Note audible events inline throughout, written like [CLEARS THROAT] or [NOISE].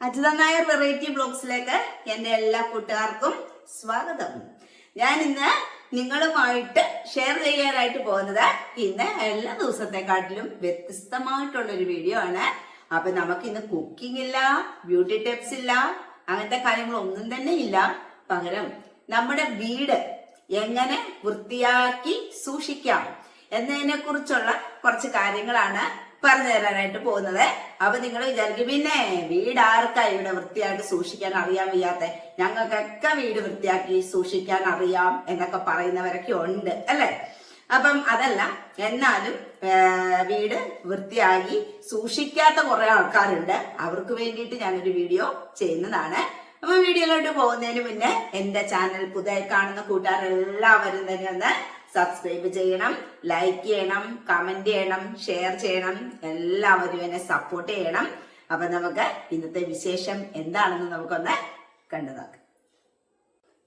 Ajitha Nair variety ബ്ലോഗ്സിലേക്ക് എന്റെ എല്ലാ കൂട്ടുകാർക്കും സ്വാഗതം. ഞാൻ ഇന്ന് നിങ്ങളുമായിട്ട് ഷെയർ ചെയ്യാനായിട്ട് പോകുന്നത് ഇന്ന് എല്ലാ ദിവസത്തെക്കാട്ടിലും വ്യത്യസ്തമായിട്ടുള്ള ഒരു വീഡിയോ ആണ്. അപ്പൊ നമുക്ക് ഇന്ന് കുക്കിംഗ് ഇല്ല ബ്യൂട്ടി ടിപ്സ് ഇല്ല അങ്ങനത്തെ കാര്യങ്ങളൊന്നും തന്നെ ഇല്ല. പകരം നമ്മുടെ വീട് എങ്ങനെ വൃത്തിയാക്കി സൂക്ഷിക്കാം എന്നതിനെ കുറിച്ചുള്ള കുറച്ച് കാര്യങ്ങളാണ് പറഞ്ഞു തരാനായിട്ട് പോകുന്നത്. അപ്പൊ നിങ്ങൾ വിചാരിക്കും പിന്നെ വീട് ആർക്കാ ഇവിടെ വൃത്തിയായിട്ട് സൂക്ഷിക്കാൻ അറിയാൻ വയ്യാത്ത? ഞങ്ങൾക്കൊക്കെ വീട് വൃത്തിയാക്കി സൂക്ഷിക്കാൻ അറിയാം എന്നൊക്കെ പറയുന്നവരൊക്കെ ഉണ്ട് അല്ലേ? അപ്പം അതല്ല എന്നാലും വീട് വൃത്തിയാക്കി സൂക്ഷിക്കാത്ത കുറെ ആൾക്കാരുണ്ട്. അവർക്ക് വേണ്ടിയിട്ട് ഞാനൊരു വീഡിയോ ചെയ്യുന്നതാണ്. അപ്പൊ വീഡിയോയിലോട്ട് പോകുന്നതിന് മുന്നേ എന്റെ ചാനൽ പുതിയ കാണുന്ന കൂട്ടുകാരെല്ലാവരും തന്നെ ഒന്ന് സബ്സ്ക്രൈബ് ചെയ്യണം ലൈക്ക് ചെയ്യണം കമന്റ് ചെയ്യണം ഷെയർ ചെയ്യണം എല്ലാവരും എന്നെ സപ്പോർട്ട് ചെയ്യണം. അപ്പൊ നമുക്ക് ഇന്നത്തെ വിശേഷം എന്താണെന്ന് നമുക്കൊന്ന് കണ്ടു നോക്കാം.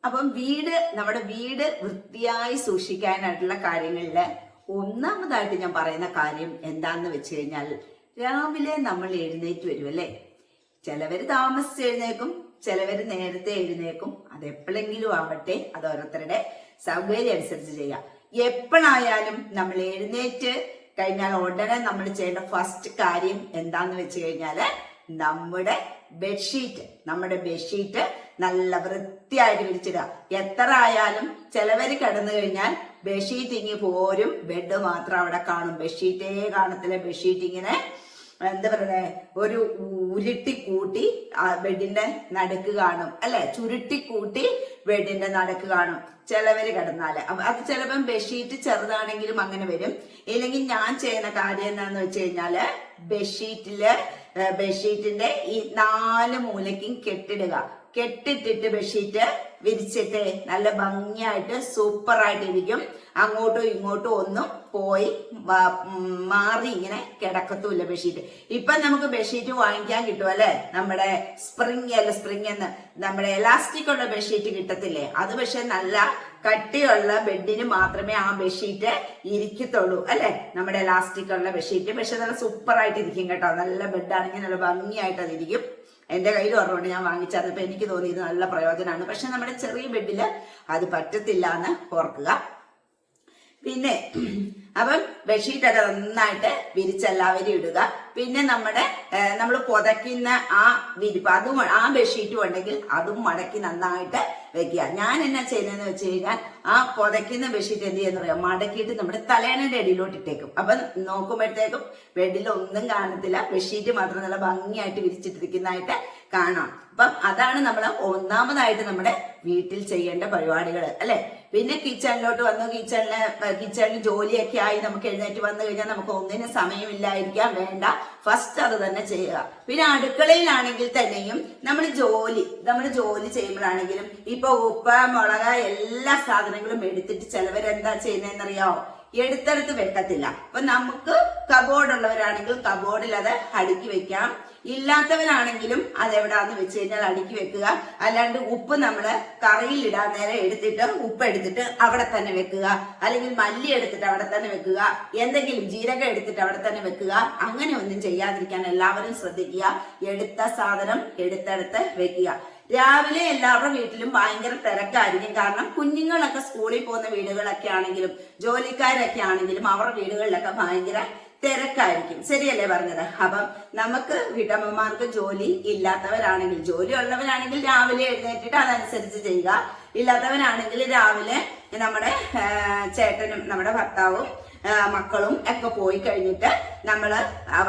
അപ്പം വീട് നമ്മുടെ വീട് വൃത്തിയായി സൂക്ഷിക്കാനായിട്ടുള്ള കാര്യങ്ങളിൽ ഒന്നാമതായിട്ട് ഞാൻ പറയുന്ന കാര്യം എന്താന്ന് വെച്ച് കഴിഞ്ഞാൽ രാവിലെ നമ്മൾ എഴുന്നേറ്റ് വരും അല്ലേ? ചിലവര് താമസിച്ച് എഴുന്നേക്കും ചിലവര് നേരത്തെ എഴുന്നേക്കും അത് എപ്പോഴെങ്കിലും ആവട്ടെ അത് ഓരോരുത്തരുടെ സൗകര്യം അനുസരിച്ച് ചെയ്യാം. എപ്പോഴായാലും നമ്മൾ എഴുന്നേറ്റ് കഴിഞ്ഞാൽ ഉടനെ നമ്മൾ ചെയ്യേണ്ട ഫസ്റ്റ് കാര്യം എന്താന്ന് വെച്ച് കഴിഞ്ഞാൽ നമ്മുടെ ബെഡ്ഷീറ്റ് നമ്മുടെ ബെഡ്ഷീറ്റ് നല്ല വൃത്തിയായിട്ട് വിരിച്ചിടുക എത്ര ആയാലും ചിലവർ കിടന്നു കഴിഞ്ഞാൽ ബെഡ്ഷീറ്റ് ഇങ്ങി പോരും. ബെഡ് മാത്രം അവിടെ കാണും. ബെഡ്ഷീറ്റേ കാണത്തില്ല. ബെഡ്ഷീറ്റ് ഇങ്ങനെ എന്താ പറയുന്നത് ഒരു ഉരുട്ടി കൂട്ടി ബെഡിന്റെ നടുക്ക് കാണും. അല്ലെ? ചുരുട്ടി കൂട്ടി ബെഡിന്റെ നടുക്ക് കാണും. ചിലവര് കിടന്നാൽ. അത് ചിലപ്പം ബെഡ്ഷീറ്റ് ചെറുതാണെങ്കിലും അങ്ങനെ വരും. ഇല്ലെങ്കിൽ ഞാൻ ചെയ്യുന്ന കാര്യം എന്താന്ന് വെച്ച് കഴിഞ്ഞാൽ ബെഡ്ഷീറ്റിൽ ബെഡ്ഷീറ്റിന്റെ ഈ നാല് മൂലയ്ക്കും കെട്ടിടുക. കെട്ടിട്ടിട്ട് ബെഡ്ഷീറ്റ് വിരിച്ചിട്ട് നല്ല ഭംഗിയായിട്ട് ഇരിക്കും അങ്ങോട്ടും ഇങ്ങോട്ടും ഒന്നും പോയി മാറി ഇങ്ങനെ കിടക്കത്തുമില്ല ബെഡ്ഷീറ്റ് ഇപ്പൊ നമുക്ക് ബെഡ്ഷീറ്റ് വാങ്ങിക്കാൻ കിട്ടും അല്ലെ? നമ്മുടെ സ്പ്രിങ് അല്ല സ്പ്രിങ് എന്ന്. നമ്മുടെ എലാസ്റ്റിക് ഉള്ള ബെഡ്ഷീറ്റ് കിട്ടത്തില്ലേ? അത് പക്ഷെ നല്ല കട്ടിയുള്ള ബെഡിന് മാത്രമേ ആ ബെഡ്ഷീറ്റ് ഇരിക്കത്തുള്ളൂ അല്ലെ? നമ്മുടെ എലാസ്റ്റിക് ഉള്ള ബെഡ്ഷീറ്റ് പക്ഷെ നല്ല സൂപ്പറായിട്ട് ഇരിക്കും കേട്ടോ. നല്ല ബെഡാണെങ്കിൽ നല്ല ഭംഗിയായിട്ട് അതിരിക്കും എന്റെ കയ്യിൽ ഓർമ്മയുണ്ട് ഞാൻ വാങ്ങിച്ചത് അപ്പൊ എനിക്ക് തോന്നി ഇത് നല്ല പ്രയോജനമാണ്. പക്ഷെ നമ്മുടെ ചെറിയ ബെഡിൽ അത് പറ്റത്തില്ല എന്ന് ഓർക്കുക. പിന്നെ അപ്പം ബെഡ്ഷീറ്റ് ഒക്കെ നന്നായിട്ട് വിരിച്ചെല്ലാവരും ഇടുക. പിന്നെ നമ്മുടെ നമ്മൾ പുതയ്ക്കുന്ന ആ വിരിപ്പ് അതും ആ ബെഡ്ഷീറ്റും ഉണ്ടെങ്കിൽ അതും മടക്കി നന്നായിട്ട് വെക്കുക. ഞാൻ എന്നാ ചെയ്യുന്നതെന്ന് വെച്ച് കഴിഞ്ഞാൽ ആ പുതയ്ക്കുന്ന ബെഡ്ഷീറ്റ് എന്ത് ചെയ്യുന്ന പറയാം മടക്കിയിട്ട് നമ്മുടെ തലേണയുടെ അടിയിലോട്ട് ഇട്ടേക്കും. അപ്പം നോക്കുമ്പോഴത്തേക്കും ബെഡിൽ ഒന്നും കാണത്തില്ല. ബെഡ്ഷീറ്റ് മാത്രം നല്ല ഭംഗിയായിട്ട് വിരിച്ചിട്ടിരിക്കുന്നതായിട്ട് കാണാം. അപ്പം അതാണ് നമ്മൾ ഒന്നാമതായിട്ട് നമ്മുടെ വീട്ടിൽ ചെയ്യേണ്ട പരിപാടികൾ അല്ലെ? പിന്നെ കിച്ചണിലോട്ട് വന്നു. കിച്ചണിൽ കിച്ചണിൽ ജോലിയൊക്കെ ആയി നമുക്ക് എഴുന്നേറ്റ് വന്നു കഴിഞ്ഞാൽ നമുക്ക് ഒന്നിനും സമയമില്ലായിരിക്കാം. വേണ്ട. ഫസ്റ്റ് അത് തന്നെ ചെയ്യുക. പിന്നെ അടുക്കളയിലാണെങ്കിൽ തന്നെയും നമ്മൾ ജോലി നമ്മൾ ജോലി ചെയ്യുമ്പോഴാണെങ്കിലും ഇപ്പൊ ഉപ്പ് മുളക് എല്ലാ സാധനങ്ങളും എടുത്തിട്ട് ചിലവരെന്താ ചെയ്യുന്നതെന്നറിയാമോ എടുത്തെടുത്ത് വെക്കത്തില്ല. അപ്പൊ നമുക്ക് കബോർഡ് ഉള്ളവരാണെങ്കിൽ കബോർഡിൽ അത് അടുക്കി വെക്കാം. ഇല്ലാത്തവരാണെങ്കിലും അത് എവിടാന്ന് വെച്ച് കഴിഞ്ഞാൽ അടുക്കി വെക്കുക. അല്ലാണ്ട് ഉപ്പ് നമ്മൾ കറിയിൽ ഇടാൻ നേരം എടുത്തിട്ട് ഉപ്പ് എടുത്തിട്ട് അവിടെ തന്നെ വെക്കുക. അല്ലെങ്കിൽ മല്ലി എടുത്തിട്ട് അവിടെ തന്നെ വെക്കുക. എന്തെങ്കിലും ജീരകം എടുത്തിട്ട് അവിടെ തന്നെ വെക്കുക. അങ്ങനെ ഒന്നും ചെയ്യാതിരിക്കാൻ എല്ലാവരും ശ്രദ്ധിക്കുക. എടുത്ത സാധനം എടുത്തെടുത്ത് വെക്കുക. രാവിലെ എല്ലാവരുടെ വീട്ടിലും ഭയങ്കര തിരക്കായിരിക്കും. കാരണം കുഞ്ഞുങ്ങളൊക്കെ സ്കൂളിൽ പോകുന്ന വീടുകളൊക്കെ ആണെങ്കിലും ജോലിക്കാരൊക്കെ ആണെങ്കിലും അവരുടെ വീടുകളിലൊക്കെ ഭയങ്കര തിരക്കായിരിക്കും. ശരിയല്ലേ പറഞ്ഞത്? അപ്പം നമുക്ക് വീട്ടമ്മമാർക്ക് ജോലി ഇല്ലാത്തവരാണെങ്കിൽ ജോലി ഉള്ളവരാണെങ്കിൽ രാവിലെ എഴുന്നേറ്റിട്ട് അതനുസരിച്ച് ചെയ്യുക. ഇല്ലാത്തവരാണെങ്കിൽ രാവിലെ നമ്മുടെ ചേട്ടനും നമ്മുടെ ഭർത്താവും മക്കളും ഒക്കെ പോയി കഴിഞ്ഞിട്ട് നമ്മൾ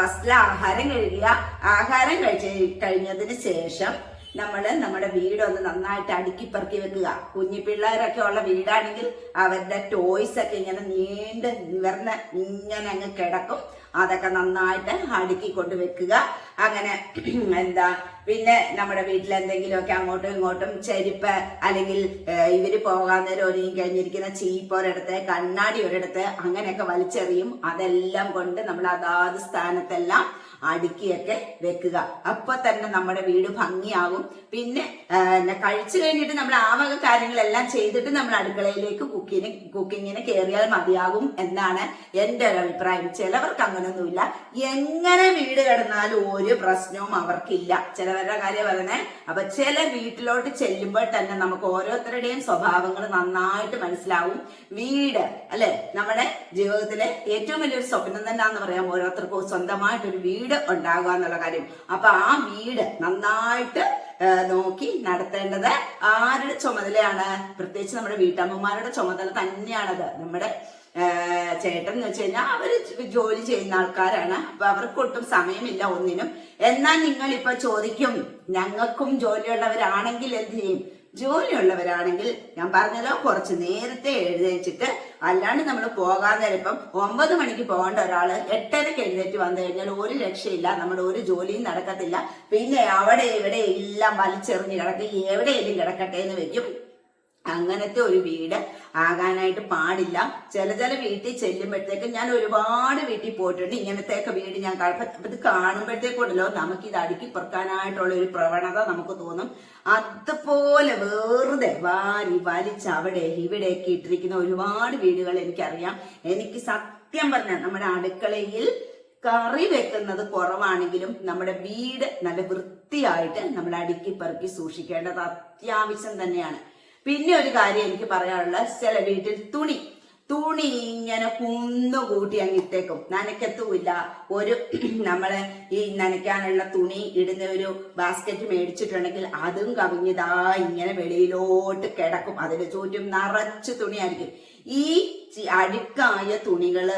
വസ്ത്ര ആഹാരം കഴിക്കുക. ആഹാരം കഴിച്ച് കഴിഞ്ഞതിന് ശേഷം നമ്മൾ നമ്മുടെ വീടൊന്ന് നന്നായിട്ട് അടുക്കി വെക്കുക. കുഞ്ഞു പിള്ളേരൊക്കെ ഉള്ള വീടാണെങ്കിൽ അവരുടെ ടോയ്സ് ഒക്കെ ഇങ്ങനെ നീണ്ട് നിവർന്ന് ഇങ്ങനെ അങ്ങ് കിടക്കും. അതൊക്കെ നന്നായിട്ട് അടുക്കി കൊണ്ട് വെക്കുക. അങ്ങനെ [CLEARS THROAT] എന്താ പിന്നെ നമ്മുടെ വീട്ടിൽ എന്തെങ്കിലുമൊക്കെ അങ്ങോട്ടും ഇങ്ങോട്ടും ചെരുപ്പ് അല്ലെങ്കിൽ ഇവർ പോകാൻ നേരം ഒരുങ്ങി കഴിഞ്ഞിരിക്കുന്ന ചീപ്പ് ഒരിടത്ത് കണ്ണാടി ഒരിടത്ത് അങ്ങനെയൊക്കെ വലിച്ചെറിയും. അതെല്ലാം കൊണ്ട് നമ്മൾ അതാത് സ്ഥാനത്തെല്ലാം അടുക്കിയൊക്കെ വെക്കുക. അപ്പൊ തന്നെ നമ്മുടെ വീട് ഭംഗിയാകും. പിന്നെ കഴിച്ചു കഴിഞ്ഞിട്ട് നമ്മൾ ആ വക കാര്യങ്ങളെല്ലാം ചെയ്തിട്ട് നമ്മൾ അടുക്കളയിലേക്ക് കുക്കിന് കുക്കിങ്ങിന് കയറിയാൽ മതിയാകും എന്നാണ് എന്റെ ഒരു അഭിപ്രായം. ചിലവർക്ക് അങ്ങനൊന്നുമില്ല. എങ്ങനെ വീട് കിടന്നാലും ഒരു പ്രശ്നവും അവർക്കില്ല. ചിലവരുടെ കാര്യം പറഞ്ഞേ അപ്പൊ ചില വീട്ടിലോട്ട് ചെല്ലുമ്പോൾ തന്നെ നമുക്ക് ഓരോരുത്തരുടെയും സ്വഭാവങ്ങൾ നന്നായിട്ട് മനസ്സിലാവും. വീട് അല്ലെ? നമ്മുടെ ജീവിതത്തിലെ ഏറ്റവും വലിയൊരു സ്വപ്നം തന്നെയാന്ന് പറയാം. ഓരോരുത്തർക്കും സ്വന്തമായിട്ടൊരു വീട് ഉണ്ടാകുക എന്നുള്ള കാര്യം. അപ്പൊ ആ വീട് നന്നായിട്ട് നോക്കി നടത്തേണ്ടത് ആരുടെ ചുമതലയാണ്? പ്രത്യേകിച്ച് നമ്മുടെ വീട്ടമ്മമാരുടെ ചുമതല തന്നെയാണത്. നമ്മുടെ ചേട്ടൻ എന്ന് വെച്ച് കഴിഞ്ഞാൽ അവർ ജോലി ചെയ്യുന്ന ആൾക്കാരാണ്. അപ്പൊ അവർക്ക് ഒട്ടും സമയമില്ല ഒന്നിനും. എന്നാൽ നിങ്ങൾ ഇപ്പൊ ചോദിക്കും ഞങ്ങൾക്കും ജോലിയുള്ളവരാണെങ്കിൽ എന്ത് ചെയ്യും? ജോലിയുള്ളവരാണെങ്കിൽ ഞാൻ പറഞ്ഞല്ലോ കുറച്ച് നേരത്തെ എഴുന്നേച്ചിട്ട് അല്ലാണ്ട് നമ്മൾ പോകാൻ നേരം ഇപ്പം ഒമ്പത് മണിക്ക് പോകേണ്ട ഒരാൾ എട്ടരക്ക് എഴുന്നേറ്റ് വന്നു കഴിഞ്ഞാൽ ഒരു രക്ഷയില്ല നമ്മുടെ ഒരു ജോലിയും നടക്കത്തില്ല. പിന്നെ അവിടെ ഇവിടെ എല്ലാം വലിച്ചെറിഞ്ഞ് കിടക്കും എവിടെയെങ്കിലും കിടക്കട്ടെ എന്ന് വെക്കും അങ്ങനത്തെ ഒരു വീട് ആകാനായിട്ട് പാടില്ല. ചില ചില വീട്ടിൽ ചെല്ലുമ്പോഴത്തേക്കും ഞാൻ ഒരുപാട് വീട്ടിൽ പോയിട്ടുണ്ട്. ഇങ്ങനത്തെയൊക്കെ വീട് ഞാൻ ഇത് കാണുമ്പോഴത്തേക്കുണ്ടല്ലോ നമുക്ക് ഇത് അടുക്കി പെറുക്കാനായിട്ടുള്ള ഒരു പ്രവണത നമുക്ക് തോന്നും. അതുപോലെ വെറുതെ വാരി വലിച്ച് അവിടെ ഇവിടെയൊക്കെ ഇട്ടിരിക്കുന്ന ഒരുപാട് വീടുകൾ എനിക്കറിയാം. എനിക്ക് സത്യം പറഞ്ഞ നമ്മുടെ അടുക്കളയിൽ കറി വെക്കുന്നത് കുറവാണെങ്കിലും നമ്മുടെ വീട് നല്ല വൃത്തിയായിട്ട് നമ്മൾ അടുക്കി പെറുക്കി സൂക്ഷിക്കേണ്ടത് അത്യാവശ്യം തന്നെയാണ്. പിന്നെ ഒരു കാര്യം എനിക്ക് പറയാനുള്ള ചില വീട്ടിൽ തുണി. തുണി ഇങ്ങനെ കുന്നുകൂട്ടി അങ്ങ് ഇട്ടേക്കും. നനയ്ക്കത്തുമില്ല. ഒരു [CLEARS THROAT] നമ്മളെ ഈ നനയ്ക്കാനുള്ള തുണി ഇടുന്ന ഒരു ബാസ്ക്കറ്റ് മേടിച്ചിട്ടുണ്ടെങ്കിൽ അതും കവിഞ്ഞതാ ഇങ്ങനെ വെളിയിലോട്ട് കിടക്കും. അതിന് ചുറ്റും നിറച്ച് തുണിയായിരിക്കും. ഈ അഴുക്കായ തുണികൾ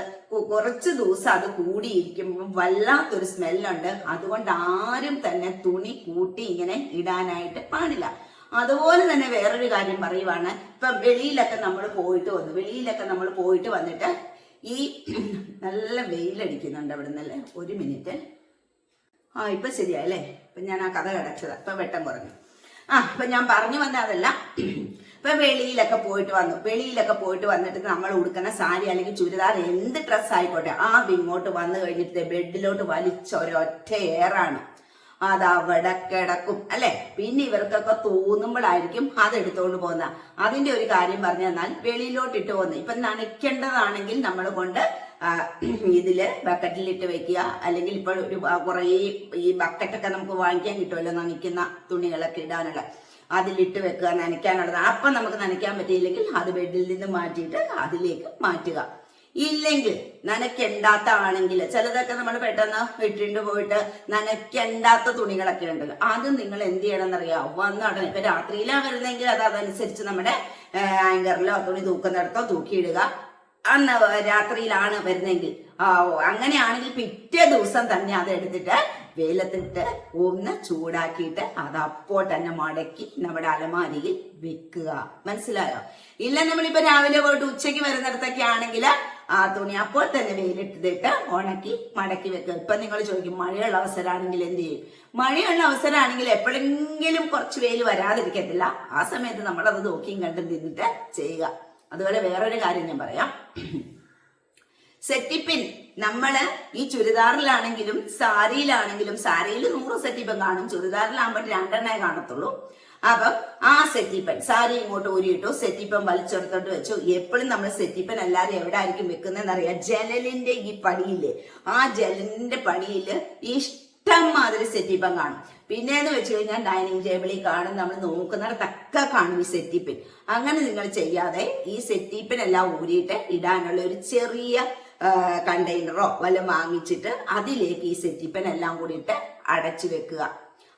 കുറച്ച് ദിവസം അത് കൂടിയിരിക്കുമ്പോൾ വല്ലാത്തൊരു സ്മെല്ലുണ്ട് അതുകൊണ്ട് ആരും തന്നെ തുണി കൂട്ടി ഇങ്ങനെ ഇടാനായിട്ട് പാടില്ല. അതുപോലെ തന്നെ വേറൊരു കാര്യം പറയുവാണ്. ഇപ്പൊ വെളിയിലൊക്കെ നമ്മൾ പോയിട്ട് വന്നു. വെളിയിലൊക്കെ നമ്മൾ പോയിട്ട് വന്നിട്ട് ഈ [CLEARS THROAT] നല്ല വെയിലടിക്കുന്നുണ്ട് അവിടെ നിന്നല്ലേ ഒരു മിനിറ്റ്. ആ ഇപ്പൊ ശരിയായല്ലേ ഇപ്പൊ ഞാൻ ആ കഥ കിടച്ചതാ. ഇപ്പൊ വെട്ടം കുറഞ്ഞു. ആ ഇപ്പൊ ഞാൻ പറഞ്ഞു വന്ന അതല്ല. [CLEARS THROAT] ഇപ്പൊ വെളിയിലൊക്കെ പോയിട്ട് വന്നു. വെളിയിലൊക്കെ പോയിട്ട് വന്നിട്ട് നമ്മൾ ഉടുക്കുന്ന സാരി അല്ലെങ്കിൽ ചുരിദാർ എന്ത് ഡ്രസ്സ് ആയിക്കോട്ടെ ആ ഇങ്ങോട്ട് വന്നു കഴിഞ്ഞിട്ട് ബെഡിലോട്ട് വലിച്ച ഒരൊറ്റ എയറാണ് അത് അവിടെ കിടക്കും അല്ലെ? പിന്നെ ഇവർക്കൊക്കെ തോന്നുമ്പോഴായിരിക്കും അത് എടുത്തുകൊണ്ട് പോകുന്ന. അതിന്റെ ഒരു കാര്യം പറഞ്ഞു തന്നാൽ വെളിയിലോട്ട് ഇട്ട് പോകുന്നത് ഇപ്പൊ നനയ്ക്കേണ്ടതാണെങ്കിൽ നമ്മൾ കൊണ്ട് ഇതിൽ ഇതിൽ ബക്കറ്റിലിട്ട് വെക്കുക. അല്ലെങ്കിൽ ഇപ്പോൾ ഒരു കുറേ ഈ ബക്കറ്റൊക്കെ നമുക്ക് വാങ്ങിക്കാൻ കിട്ടുമല്ലോ നനയ്ക്കുന്ന തുണികളൊക്കെ ഇടാനുള്ള. അതിലിട്ട് വെക്കുക നനയ്ക്കാനുള്ളത്. അപ്പൊ നമുക്ക് നനയ്ക്കാൻ പറ്റിയില്ലെങ്കിൽ അത് ബെഡിൽ നിന്ന് മാറ്റിയിട്ട് അതിലേക്ക് മാറ്റുക. ഇല്ലെങ്കിൽ നനയ്ക്കെണ്ടാത്ത ആണെങ്കിൽ ചിലതൊക്കെ നമ്മൾ പെട്ടെന്ന് ഇട്ടിട്ട് പോയിട്ട് നനയ്ക്കണ്ടാത്ത തുണികളൊക്കെ ഉണ്ട്. ആദ്യം നിങ്ങൾ എന്ത് ചെയ്യണം എന്നറിയാം വന്നുടനെ ഇപ്പൊ രാത്രിയിലാ വരുന്നെങ്കിൽ അത് അതനുസരിച്ച് നമ്മുടെ ആങ്കറിലോ തുണി തൂക്കുന്നിടത്തോ തൂക്കിയിടുക. അന്ന് രാത്രിയിലാണ് വരുന്നെങ്കിൽ ആ അങ്ങനെയാണെങ്കിൽ പിറ്റേ ദിവസം തന്നെ അത് എടുത്തിട്ട് വെയിലത്തിട്ട് ഒന്ന് ചൂടാക്കിയിട്ട് അത് അപ്പോൾ തന്നെ മടക്കി നമ്മുടെ അലമാരിയിൽ വെക്കുക. മനസ്സിലായോ? ഇല്ല നമ്മളിപ്പോ രാവിലെ പോയിട്ട് ഉച്ചയ്ക്ക് വരുന്നിടത്തൊക്കെ ആണെങ്കിൽ ആ തുണി അപ്പോൾ തന്നെ വെയിലിട്ടിട്ട് ഉണക്കി മടക്കി വെക്കുക. ഇപ്പൊ നിങ്ങൾ ചോദിക്കും മഴയുള്ള അവസരമാണെങ്കിൽ എന്ത് ചെയ്യും? മഴയുള്ള അവസരമാണെങ്കിൽ എപ്പോഴെങ്കിലും കുറച്ച് വെയിൽ വരാതിരിക്കത്തില്ല. ആ സമയത്ത് നമ്മൾ അത് നോക്കിയും കണ്ടും തിന്നിട്ട് ചെയ്യുക. അതുപോലെ വേറൊരു കാര്യം ഞാൻ പറയാം. സെറ്റിപ്പിൻ നമ്മൾ ഈ ചുരിദാറിലാണെങ്കിലും സാരിയിലാണെങ്കിലും സാരിയിൽ നൂറ് സെറ്റിപ്പം കാണും. ചുരിദാറിലാകുമ്പോൾ രണ്ടെണ്ണേ കാണത്തുള്ളൂ. അപ്പം ആ സെറ്റിപ്പൻ സാരി ഇങ്ങോട്ട് ഊരിയിട്ടു സെറ്റിപ്പൻ വലിച്ചെടുത്തോണ്ട് വെച്ചു. എപ്പോഴും നമ്മൾ സെറ്റിപ്പൻ എല്ലാവരും എവിടെ ആയിരിക്കും വെക്കുന്നതെന്ന് അറിയാം ജനലിന്റെ ഈ പടിയിൽ ആ ജനലിന്റെ പടിയിൽ ഇഷ്ടം മാതിരി സെറ്റിപ്പൻ കാണും. പിന്നെന്ന് വെച്ച് കഴിഞ്ഞാൽ ഡൈനിങ് ടേബിളിൽ കാണും നമ്മൾ നോക്കുന്നിടത്തൊക്കെ കാണും ഈ സെറ്റിപ്പൻ. അങ്ങനെ നിങ്ങൾ ചെയ്യാതെ ഈ സെറ്റിപ്പൻ എല്ലാം ഊരിയിട്ട് ഇടാനുള്ള ഒരു ചെറിയ കണ്ടെയ്നറോ വല്ലതും വാങ്ങിച്ചിട്ട് അതിലേക്ക് ഈ സെറ്റിപ്പൻ എല്ലാം കൂടി ഇട്ട് അടച്ചു വെക്കുക.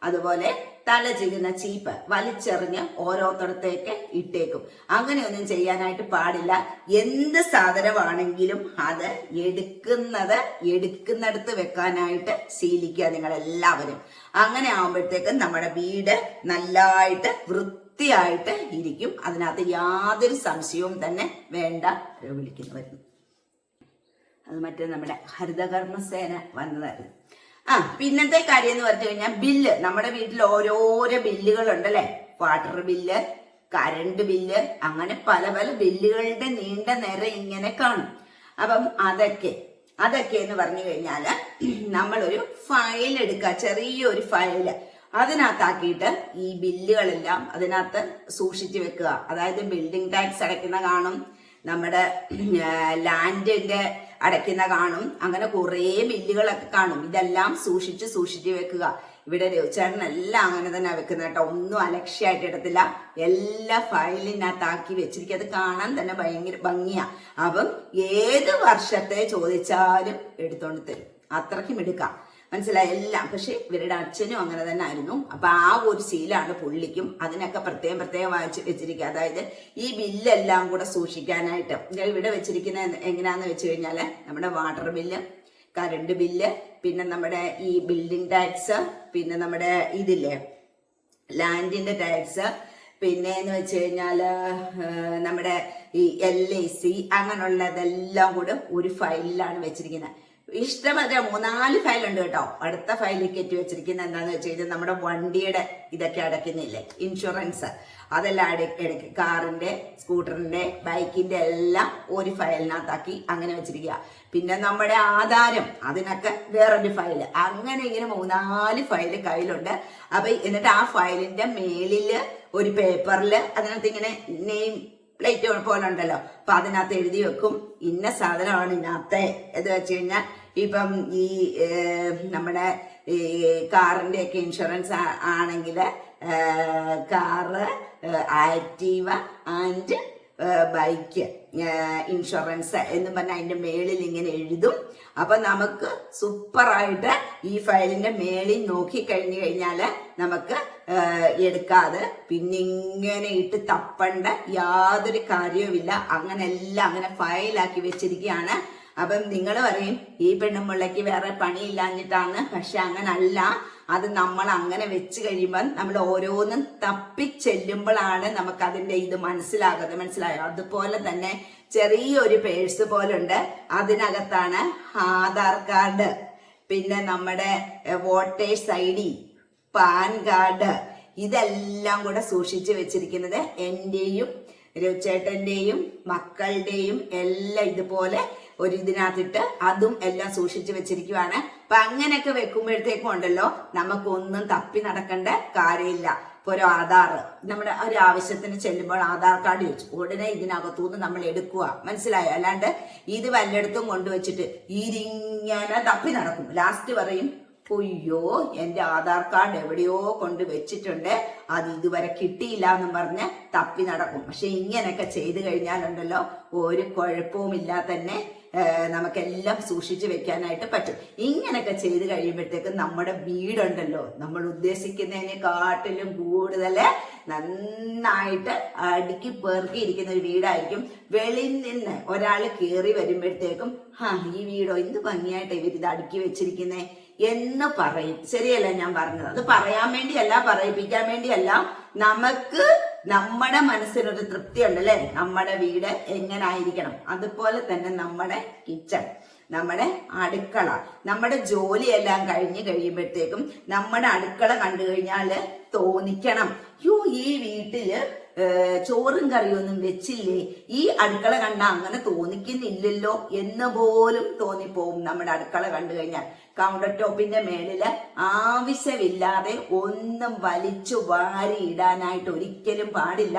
അതുപോലെ തല ചികുന്ന ചീപ്പ് വലിച്ചെറിഞ്ഞ് ഓരോരുത്തടത്തേക്ക് ഇട്ടേക്കും. അങ്ങനെയൊന്നും ചെയ്യാനായിട്ട് പാടില്ല. എന്ത് സാധനമാണെങ്കിലും അത് എടുക്കുന്നത് എടുക്കുന്നിടത്ത് വെക്കാനായിട്ട് ശീലിക്കുക നിങ്ങൾ എല്ലാവരും അങ്ങനെ ആകുമ്പോഴത്തേക്കും നമ്മുടെ വീട് നല്ലതായിട്ട് വൃത്തിയായിട്ട് ഇരിക്കും. അതിനകത്ത് യാതൊരു സംശയവും തന്നെ വേണ്ട വിളിക്കുന്നവരും അത് മറ്റേ നമ്മുടെ ഹരിതകർമ്മസേന വന്നതായിരുന്നു. ആ പിന്നത്തെ കാര്യം എന്ന് പറഞ്ഞു കഴിഞ്ഞാൽ ബില്ല്. നമ്മുടെ വീട്ടിൽ ഓരോരോ ബില്ലുകൾ ഉണ്ടല്ലേ വാട്ടർ ബില്ല് കറണ്ട് ബില്ല് അങ്ങനെ പല പല ബില്ലുകളുടെ നീണ്ട നേരം ഇങ്ങനെ കാണും. അപ്പം അതൊക്കെ അതൊക്കെ എന്ന് പറഞ്ഞു കഴിഞ്ഞാൽ നമ്മളൊരു ഫയൽ എടുക്കുക ചെറിയൊരു ഫയൽ. അതിനകത്താക്കിയിട്ട് ഈ ബില്ലുകളെല്ലാം അതിനകത്ത് സൂക്ഷിച്ചു വെക്കുക. അതായത് ബിൽഡിംഗ് ടാക്സ് അടയ്ക്കുന്ന കാണും. നമ്മുടെ ലാൻഡിന്റെ അടയ്ക്കുന്ന കാണും. അങ്ങനെ കുറേ ബില്ലുകളൊക്കെ കാണും. ഇതെല്ലാം സൂക്ഷിച്ച് സൂക്ഷിച്ച് വെക്കുക. ഇവിടെ രവിചേട്ടൻ എല്ലാം അങ്ങനെ തന്നെ വെക്കുന്നത് കേട്ടോ. ഒന്നും അലക്ഷ്യായിട്ട് ഇടത്തില്ല എല്ലാ ഫയലിനകത്താക്കി വെച്ചിരിക്കും അത് കാണാൻ തന്നെ ഭയങ്കര ഭംഗിയാ. അപ്പം ഏത് വർഷത്തെ ചോദിച്ചാലും എടുത്തോണ്ട് തരും. അത്രയ്ക്കും എടുക്കാം. മനസ്സിലായി? എല്ലാം. പക്ഷെ ഇവരുടെ അച്ഛനും അങ്ങനെ തന്നെ ആയിരുന്നു. അപ്പൊ ആ ഒരു ശീലാണ് പുള്ളിക്കും അതിനൊക്കെ പ്രത്യേകം പ്രത്യേകം വായിച്ച് വെച്ചിരിക്കുക. അതായത് ഈ ബില്ലെല്ലാം കൂടെ സൂക്ഷിക്കാനായിട്ട്. ഇവിടെ വെച്ചിരിക്കുന്ന എങ്ങനെയാന്ന് വെച്ച് കഴിഞ്ഞാൽ നമ്മുടെ വാട്ടർ ബില്ല് കറണ്ട് ബില്ല് പിന്നെ നമ്മുടെ ഈ ബിൽഡിംഗ് ടാക്സ് പിന്നെ നമ്മുടെ ഇതില്ലേ ലാൻഡിന്റെ ടാക്സ് പിന്നെ എന്ന് വെച്ച് കഴിഞ്ഞാൽ നമ്മുടെ ഈ എൽ ഐ സി അങ്ങനെയുള്ളതെല്ലാം കൂടെ ഒരു ഫയലിലാണ് വെച്ചിരിക്കുന്നത്. ഇഷ്ടമല്ല മൂന്നാൽ ഫയൽ ഉണ്ട് കേട്ടോ. അടുത്ത ഫയൽ കയറ്റി വെച്ചിരിക്കുന്ന എന്താന്ന് വെച്ച് കഴിഞ്ഞാൽ നമ്മുടെ വണ്ടിയുടെ ഇതൊക്കെ അടയ്ക്കുന്നില്ലേ? ഇൻഷുറൻസ്. അതെല്ലാം അട എടുക്ക കാറിന്റെ സ്കൂട്ടറിന്റെ ബൈക്കിന്റെ എല്ലാം ഒരു ഫയലിനകത്താക്കി അങ്ങനെ വെച്ചിരിക്കുക. പിന്നെ നമ്മുടെ ആധാരം അതിനൊക്കെ വേറൊരു ഫയൽ അങ്ങനെ ഇങ്ങനെ മൂന്നാൽ ഫയൽ കയ്യിലുണ്ട്. അപ്പൊ എന്നിട്ട് ആ ഫയലിന്റെ മേലിൽ ഒരു പേപ്പറിൽ അതിനകത്ത് ഇങ്ങനെ നെയിം പ്ലേറ്റ് പോലെ ഉണ്ടല്ലോ. അപ്പൊ അതിനകത്ത് എഴുതി വെക്കും. ഇന്ന സാധനമാണ് ഇതിനകത്തെ. എന്ന് വെച്ച് കഴിഞ്ഞാൽ ഇപ്പം ഈ നമ്മുടെ ഈ കാറിന്റെ ഒക്കെ ഇൻഷുറൻസ് ആണെങ്കിൽ car Activa and bike. Insurance എന്ന് പറഞ്ഞ അതിന്റെ മേളിൽ ഇങ്ങനെ എഴുതും. അപ്പൊ നമുക്ക് സൂപ്പറായിട്ട് ഈ ഫയലിന്റെ മേളിൽ നോക്കി കഴിഞ്ഞു കഴിഞ്ഞാൽ നമുക്ക് എടുക്കാതെ പിന്നെ ഇങ്ങനെ ഇട്ട് തപ്പണ്ട യാതൊരു കാര്യവുമില്ല. അങ്ങനെ എല്ലാം അങ്ങനെ ഫയലാക്കി വെച്ചിരിക്കുകയാണ്. അപ്പം നിങ്ങൾ പറയും ഈ പെണ്ണുമ്പിള്ളയ്ക്ക് വേറെ പണിയില്ലാഞ്ഞിട്ടാണ്. പക്ഷെ അങ്ങനല്ല. അത് നമ്മൾ അങ്ങനെ വെച്ച് കഴിയുമ്പോൾ നമ്മൾ ഓരോന്നും തപ്പിച്ചെല്ലുമ്പോഴാണ് നമുക്ക് അതിന്റെ ഇത് മനസ്സിലാകുന്നത്. മനസ്സിലായോ? അതുപോലെ തന്നെ ചെറിയൊരു പേഴ്സ് പോലുണ്ട്. അതിനകത്താണ് ആധാർ കാർഡ് പിന്നെ നമ്മുടെ voters I D PAN card ഇതെല്ലാം കൂടെ സൂക്ഷിച്ചു വെച്ചിരിക്കുന്നത് എന്റെയും രവിച്ചേട്ടന്റെയും മക്കളുടെയും എല്ലാം ഇതുപോലെ ഒരു ഇതിനകത്തിട്ട് അതും എല്ലാം സൂക്ഷിച്ചു വെച്ചിരിക്കുവാണ്. അപ്പൊ അങ്ങനെയൊക്കെ വെക്കുമ്പോഴത്തേക്കും ഉണ്ടല്ലോ നമുക്കൊന്നും തപ്പി നടക്കേണ്ട കാര്യമില്ല. ഇപ്പൊ ഒരു ആധാർ നമ്മുടെ ഒരു ആവശ്യത്തിന് ചെല്ലുമ്പോൾ ആധാർ കാർഡ് ചോദിച്ചു. ഉടനെ ഇതിനകത്തുനിന്ന് നമ്മൾ എടുക്കുക. മനസ്സിലായോ? അല്ലാണ്ട് ഇത് വല്ലയിടത്തും കൊണ്ടുവച്ചിട്ട് ഇതിങ്ങനെ തപ്പി നടക്കും. ലാസ്റ്റ് പറയും അയ്യോ എന്റെ ആധാർ കാർഡ് എവിടെയോ കൊണ്ട് വെച്ചിട്ടുണ്ട്. അത് ഇതുവരെ കിട്ടിയില്ല എന്നും പറഞ്ഞ് തപ്പി നടക്കും. പക്ഷെ ഇങ്ങനെയൊക്കെ ചെയ്തു കഴിഞ്ഞാലുണ്ടല്ലോ ഒരു കുഴപ്പവുമില്ല തന്നെ നമുക്കെല്ലാം സൂക്ഷിച്ചു വെക്കാനായിട്ട് പറ്റും. ഇങ്ങനെയൊക്കെ ചെയ്ത് കഴിയുമ്പോഴത്തേക്ക് നമ്മുടെ വീടുണ്ടല്ലോ. നമ്മൾ ഉദ്ദേശിക്കുന്നതിനെക്കാട്ടിലും കൂടുതൽ നന്നായിട്ട് അടുക്കി പെറുക്കിയിരിക്കുന്ന ഒരു വീടായിരിക്കും. വെളിയിൽ നിന്ന് ഒരാൾ കയറി വരുമ്പോഴത്തേക്കും ഹാ ഈ വീടോ? എന്ത് ഭംഗിയായിട്ട് ഇവരിത് അടുക്കി വെച്ചിരിക്കുന്നേ? എന്ന് പറയും. ശരിയല്ല ഞാൻ പറഞ്ഞത്? അത് പറയാൻ വേണ്ടിയല്ല പറയിപ്പിക്കാൻ വേണ്ടിയല്ല. നമുക്ക് നമ്മുടെ മനസ്സിനൊരു തൃപ്തി ഉണ്ടല്ലേ നമ്മുടെ വീട് എങ്ങനെ ആയിരിക്കണം അതുപോലെ തന്നെ നമ്മുടെ കിച്ചൺ നമ്മുടെ അടുക്കള നമ്മുടെ ജോലിയെല്ലാം കഴിഞ്ഞ് കഴിയുമ്പോഴത്തേക്കും നമ്മുടെ അടുക്കള കണ്ടു കഴിഞ്ഞാൽ തോന്നിക്കണം. യോ ഈ വീട്ടിൽ ചോറും കറിയൊന്നും വെച്ചില്ലേ? ഈ അടുക്കള കണ്ട അങ്ങനെ തോന്നിക്കുന്നില്ലല്ലോ എന്ന് പോലും തോന്നിപ്പോവും നമ്മുടെ അടുക്കള കണ്ടു കഴിഞ്ഞാൽ. കൗണ്ടർ ടോപ്പിന്റെ മേളിൽ ആവശ്യമില്ലാതെ ഒന്നും വലിച്ചു വാരി ഇടാനായിട്ട് ഒരിക്കലും പാടില്ല.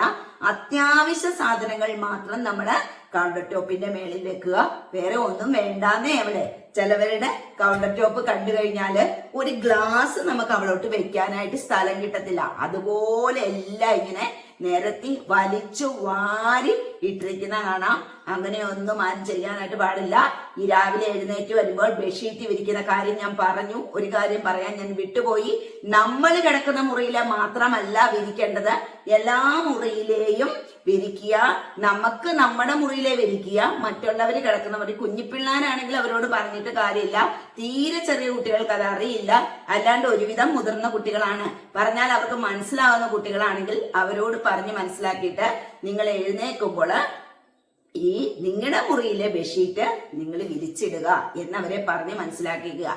അത്യാവശ്യ സാധനങ്ങൾ മാത്രം നമ്മൾ കൗണ്ടർ ടോപ്പിന്റെ മേളിൽ വെക്കുക. വേറെ ഒന്നും വേണ്ടാന്നേ അവിടെ ചിലവരുടെ കൗണ്ടർ ടോപ്പ് കണ്ടു കഴിഞ്ഞാൽ ഒരു ഗ്ലാസ് നമുക്ക് അവളോട്ട് വെക്കാനായിട്ട് സ്ഥലം കിട്ടത്തില്ല. അതുപോലെ എല്ലാം ഇങ്ങനെ നിരത്തി വലിച്ചു വാരി ഇട്ടിരിക്കുന്ന കാണാം. അങ്ങനെ ഒന്നും ആരും ചെയ്യാനായിട്ട് പാടില്ല. ഈ രാവിലെ എഴുന്നേറ്റ് വരുമ്പോൾ ബെഡ്ഷീറ്റ് വിരിക്കുന്ന കാര്യം ഞാൻ പറഞ്ഞു. ഒരു കാര്യം പറയാൻ ഞാൻ വിട്ടുപോയി. നമ്മൾ കിടക്കുന്ന മുറിയിലെ മാത്രമല്ല വിരിക്കേണ്ടത്. എല്ലാ മുറിയിലെയും വിരിക്കുക. നമുക്ക് നമ്മുടെ മുറിയിലെ വിരിക്കുക. മറ്റുള്ളവർ കിടക്കുന്നവർ കുഞ്ഞിപ്പിള്ളാരാണെങ്കിൽ അവരോട് പറഞ്ഞിട്ട് കാര്യമില്ല. തീരെ ചെറിയ കുട്ടികൾക്ക് അത് അറിയില്ല. അല്ലാണ്ട് ഒരുവിധം മുതിർന്ന കുട്ടികളാണ്. പറഞ്ഞാൽ അവർക്ക് മനസ്സിലാവുന്ന കുട്ടികളാണെങ്കിൽ അവരോട് പറഞ്ഞ് മനസ്സിലാക്കിയിട്ട് നിങ്ങൾ എഴുന്നേൽക്കുമ്പോൾ ഈ നിങ്ങളുടെ മുറിയിലെ ബെഡ്ഷീറ്റ് നിങ്ങൾ വിരിച്ചിടുക എന്നവരെ പറഞ്ഞ് മനസ്സിലാക്കിക്കുക.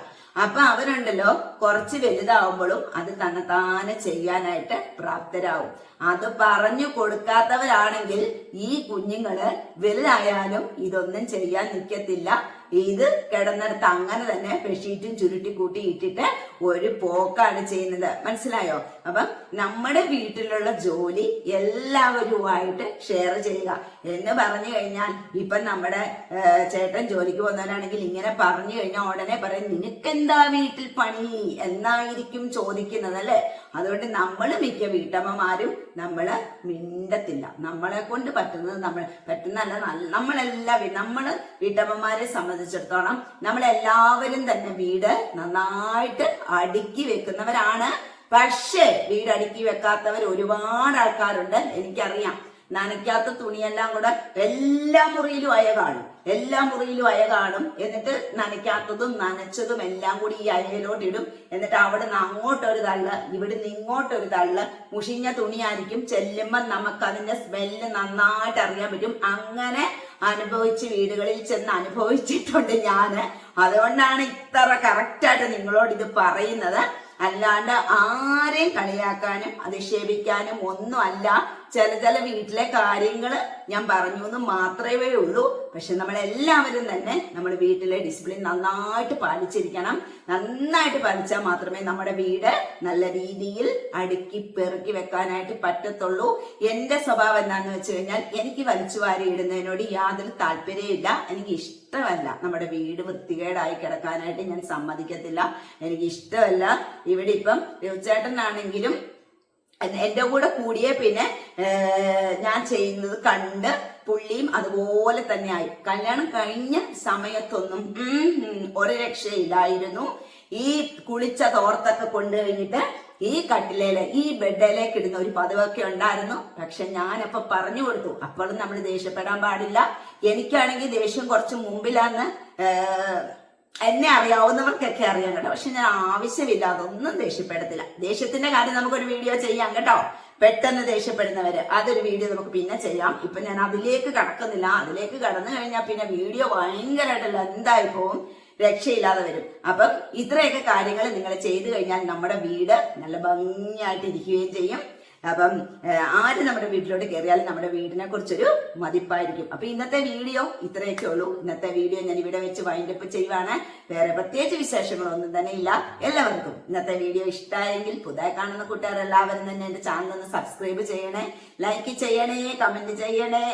അപ്പൊ അവരുണ്ടല്ലോ കുറച്ച് വലുതാവുമ്പോഴും അത് തന്നെത്താനെ ചെയ്യാനായിട്ട് പ്രാപ്തരാകും അത് പറഞ്ഞു കൊടുക്കാത്തവരാണെങ്കിൽ ഈ കുഞ്ഞുങ്ങൾ വലുതായാലും ഇതൊന്നും ചെയ്യാൻ നിൽക്കത്തില്ല. ഇത് കിടന്നിടത്ത് അങ്ങനെ തന്നെ ബെഡ്ഷീറ്റും ചുരുട്ടി കൂട്ടി ഇട്ടിട്ട് ഒരു പോക്കാണ് ചെയ്യുന്നത്. മനസ്സിലായോ? അപ്പം നമ്മുടെ വീട്ടിലുള്ള ജോലി എല്ലാവരുമായിട്ട് ഷെയർ ചെയ്യുക. എന്ന് പറഞ്ഞു കഴിഞ്ഞാൽ ഇപ്പൊ നമ്മുടെ ചേട്ടൻ ജോലിക്ക് പോകുന്നവരാണെങ്കിൽ ഇങ്ങനെ പറഞ്ഞു കഴിഞ്ഞാൽ ഉടനെ പറയും നിനക്കെന്താ വീട്ടിൽ പണി? എന്നായിരിക്കും ചോദിക്കുന്നത് അല്ലെ? അതുകൊണ്ട് നമ്മൾ മിക്ക വീട്ടമ്മമാരും നമ്മൾ മിണ്ടത്തില്ല. നമ്മളെ കൊണ്ട് പറ്റുന്നത് നമ്മൾ പറ്റുന്നല്ല നല്ല- നമ്മളെല്ലാ നമ്മൾ വീട്ടമ്മമാരെ സംബന്ധിച്ചിടത്തോളം നമ്മളെല്ലാവരും തന്നെ വീട് നന്നായിട്ട് അടുക്കി വെക്കുന്നവരാണ്. പക്ഷേ വീട് അടുക്കി വെക്കാത്തവർ ഒരുപാട് ആൾക്കാരുണ്ട്. എനിക്കറിയാം. നനയ്ക്കാത്ത തുണിയെല്ലാം കൂടെ എല്ലാ മുറിയിലും അയ കാണും. എല്ലാ മുറിയിലും അയ കാണും. എന്നിട്ട് നനയ്ക്കാത്തതും നനച്ചതും എല്ലാം കൂടി ഈ അയയിലോട്ട് ഇടും. എന്നിട്ട് അവിടെ നിന്ന് അങ്ങോട്ടൊരു തള്ള് ഇവിടുന്ന് ഇങ്ങോട്ടൊരു തള്ള് മുഷിഞ്ഞ തുണിയായിരിക്കും ചെല്ലുമ്പോൾ നമുക്ക് അതിന്റെ സ്മെല്ല് നന്നായിട്ട് അറിയാൻ പറ്റും. അങ്ങനെ അനുഭവിച്ച് വീടുകളിൽ ചെന്ന് അനുഭവിച്ചിട്ടുണ്ട് ഞാൻ. അതുകൊണ്ടാണ് ഇത്ര കറക്റ്റായിട്ട് നിങ്ങളോട് ഇത് പറയുന്നത്. അല്ലാണ്ട് ആരെയും കളിയാക്കാനും അധിക്ഷേപിക്കാനും ഒന്നും അല്ല ചില ചില വീട്ടിലെ കാര്യങ്ങൾ ഞാൻ പറഞ്ഞു എന്ന് മാത്രമേ ഉള്ളൂ. പക്ഷെ നമ്മളെല്ലാവരും തന്നെ നമ്മുടെ വീട്ടിലെ ഡിസിപ്ലിൻ നന്നായിട്ട് പാലിച്ചിരിക്കണം. നന്നായിട്ട് പാലിച്ചാൽ മാത്രമേ നമ്മുടെ വീട് നല്ല രീതിയിൽ അടുക്കി പെറുക്കി വെക്കാനായിട്ട് പറ്റത്തുള്ളൂ. എന്റെ സ്വഭാവം എന്താണെന്ന് വെച്ച് കഴിഞ്ഞാൽ എനിക്ക് വലിച്ചു വാരി ഇടുന്നതിനോട് യാതൊരു താല്പര്യമില്ല എനിക്ക് ഇഷ്ടമല്ല. നമ്മുടെ വീട് വൃത്തികേടായി കിടക്കാനായിട്ട് ഞാൻ സമ്മതിക്കത്തില്ല. എനിക്ക് ഇഷ്ടമല്ല. ഇവിടെ ഇപ്പം രവിച്ചേട്ടനാണെങ്കിലും എന്റെ കൂടെ കൂടിയ പിന്നെ ഞാൻ ചെയ്യുന്നത് കണ്ട് പുള്ളിയും അതുപോലെ തന്നെയായി. കല്യാണം കഴിഞ്ഞ സമയത്തൊന്നും ഒരു രക്ഷയില്ലായിരുന്നു. ഈ കുളിച്ച തോർത്തൊക്കെ കൊണ്ടു കഴിഞ്ഞിട്ട് ഈ കട്ടിലേൽ ഈ ബെഡിലേക്ക് ഇടുന്ന ഒരു പതിവൊക്കെ ഉണ്ടായിരുന്നു. പക്ഷെ ഞാനപ്പൊ പറഞ്ഞു കൊടുത്തു അപ്പോഴും നമ്മൾ ദേഷ്യപ്പെടാൻ പാടില്ല. എനിക്കാണെങ്കിൽ ദേഷ്യം കുറച്ച് മുമ്പിലാന്ന് എന്നെ അറിയാവുന്നവർക്കൊക്കെ അറിയാം കേട്ടോ. പക്ഷെ ഞാൻ ആവശ്യമില്ലാതെ ഒന്നും ദേഷ്യപ്പെടത്തില്ല. ദേഷ്യത്തിന്റെ കാര്യം നമുക്കൊരു വീഡിയോ ചെയ്യാം കേട്ടോ. പെട്ടെന്ന് ദേഷ്യപ്പെടുന്നവര് അതൊരു വീഡിയോ നമുക്ക് പിന്നെ ചെയ്യാം. ഇപ്പൊ ഞാൻ അതിലേക്ക് കടക്കുന്നില്ല. അതിലേക്ക് കടന്നു കഴിഞ്ഞാൽ പിന്നെ വീഡിയോ ഭയങ്കരമായിട്ട് ലെന്തായി പോവും. രക്ഷയില്ലാതെ വരും. അപ്പം ഇത്രയൊക്കെ കാര്യങ്ങൾ നിങ്ങൾ ചെയ്തു കഴിഞ്ഞാൽ നമ്മുടെ വീട് നല്ല ഭംഗിയായിട്ട് ഇരിക്കുകയും ചെയ്യും. അപ്പം ആര് നമ്മുടെ വീട്ടിലോട്ട് കയറിയാലും നമ്മുടെ വീടിനെ കുറിച്ചൊരു മതിപ്പായിരിക്കും. അപ്പൊ ഇന്നത്തെ വീഡിയോ ഇത്രയൊക്കെ ഉള്ളൂ. ഇന്നത്തെ വീഡിയോ ഞാൻ ഇവിടെ വെച്ച് വൈൻഡ് അപ്പ് ചെയ്യുവാണ്. വേറെ പ്രത്യേകിച്ച് വിശേഷങ്ങളൊന്നും തന്നെ ഇല്ല. എല്ലാവർക്കും ഇന്നത്തെ വീഡിയോ ഇഷ്ടമായെങ്കിൽ പുതുതായി കാണുന്ന കൂട്ടുകാർ എല്ലാവരും തന്നെ എന്റെ ചാനൽ ഒന്ന് സബ്സ്ക്രൈബ് ചെയ്യണേ ലൈക്ക് ചെയ്യണേ കമന്റ് ചെയ്യണേ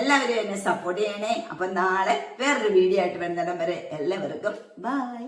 എല്ലാവരും എന്നെ സപ്പോർട്ട് ചെയ്യണേ. അപ്പൊ നാളെ വേറൊരു വീഡിയോ ആയിട്ട് വരുന്നിടം വരെ എല്ലാവർക്കും ബൈ